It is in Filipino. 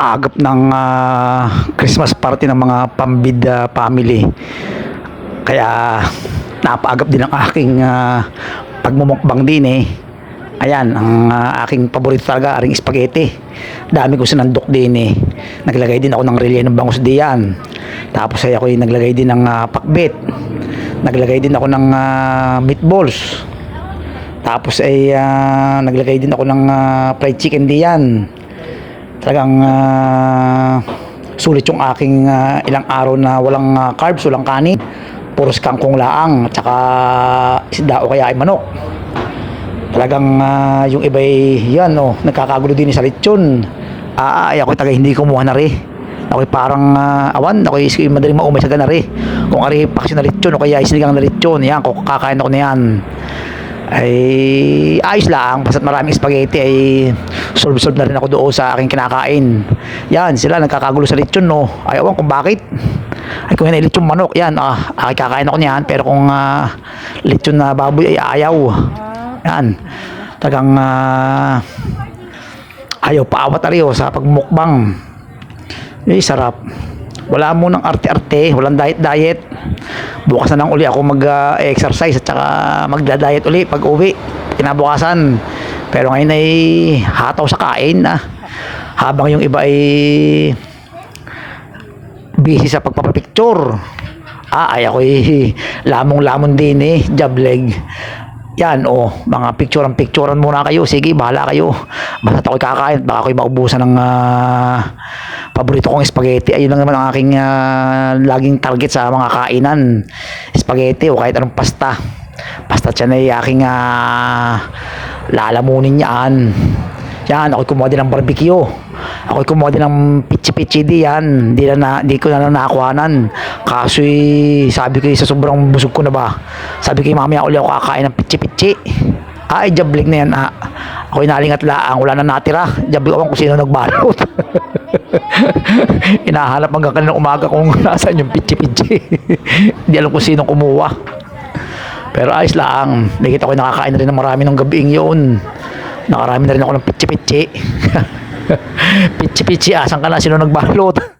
agap ng ah, Christmas party ng mga pambida family. Kaya napaagap din ang aking ah, pagmumukbang din eh. Ayan, ang ah, aking paborito talaga, aring spaghetti. Dami ko sinandok din eh. Naglagay din ako ng relleno bangus diyan. Tapos ay ako naglagay din ng ah, pakbet. Naglagay din ako ng ah, meatballs. Tapos ay ah, naglagay din ako ng ah, fried chicken diyan. Talagang ah, sulit yung aking ah, ilang araw na walang ah, carbs, walang kanin. Puros kangkong laang at saka isda o kaya ay manok. Talagang ah, yung iba ay yan oh, nagkakagulo din sa lechon. Ah, ay ako taga hindi kumuha na rin. Ako'y parang ah, awan, ako'y madaling maumay sa ganari. Kung ari paksi na lechon o kaya isinigang na lechon, yan, kakain ako na yan. Ay ayos lang, basta't maraming spaghetti ay solve-solve na rin ako doon sa aking kinakain. Yan, sila nagkakagulo sa lechon no. Ay awan kung bakit. Ay kung yan ay lechon manok, yan, ah, ay kakain ako niyan. Pero kung ah, lechon na baboy ay ayaw. Yan. Tagang ah, ayaw paawat rin oh, sa pagmukbang. Eh, sarap. Wala mo ng arte-arte, walang diet-diet. Bukas na lang uli ako mag-exercise at saka magda-diet uli pag uwi. Kinabukasan. Pero ngayon ay hataw sa kain na. Habang yung iba ay busy sa pagpapapicture. Ah, ay ako'y lamong-lamon din eh, job leg. Yan, oh, mga picturean picturean muna kayo. Sige, bahala kayo. Basta ako'y kakain, baka ako'y maubusan ng ah, paborito kong spaghetti. Ayun lang naman ang aking ah, laging target sa mga kainan. Spaghetti o kahit anong pasta. Basta yan ay aking ah, lalamunin yan. Yan, ako'y kumuha din ng barbecue. Ako'y kumuha din ng pichi-pichi di yan. Di, na, na, di ko na nakuhanan. Kaso sabi ko sa sobrang busog ko na ba. Sabi ko mamaya uli ako kakain ng pichi-pichi. Ay, jablig na yan. Ah. Ako'y nalingat laang. Wala na natira. Jablig ako kung sino nagbalot. Hinahanap hanggang kanina umaga kung nasaan yung pichi-pichi. Hindi alam kung sino kumuha. Pero ayos lang. Nakita ko nakakain na rin ng marami ng gabiing yun. Nakarami na rin ako ng pichi-pichi. pichi-pichi, asan ka na? Sino nagbalot?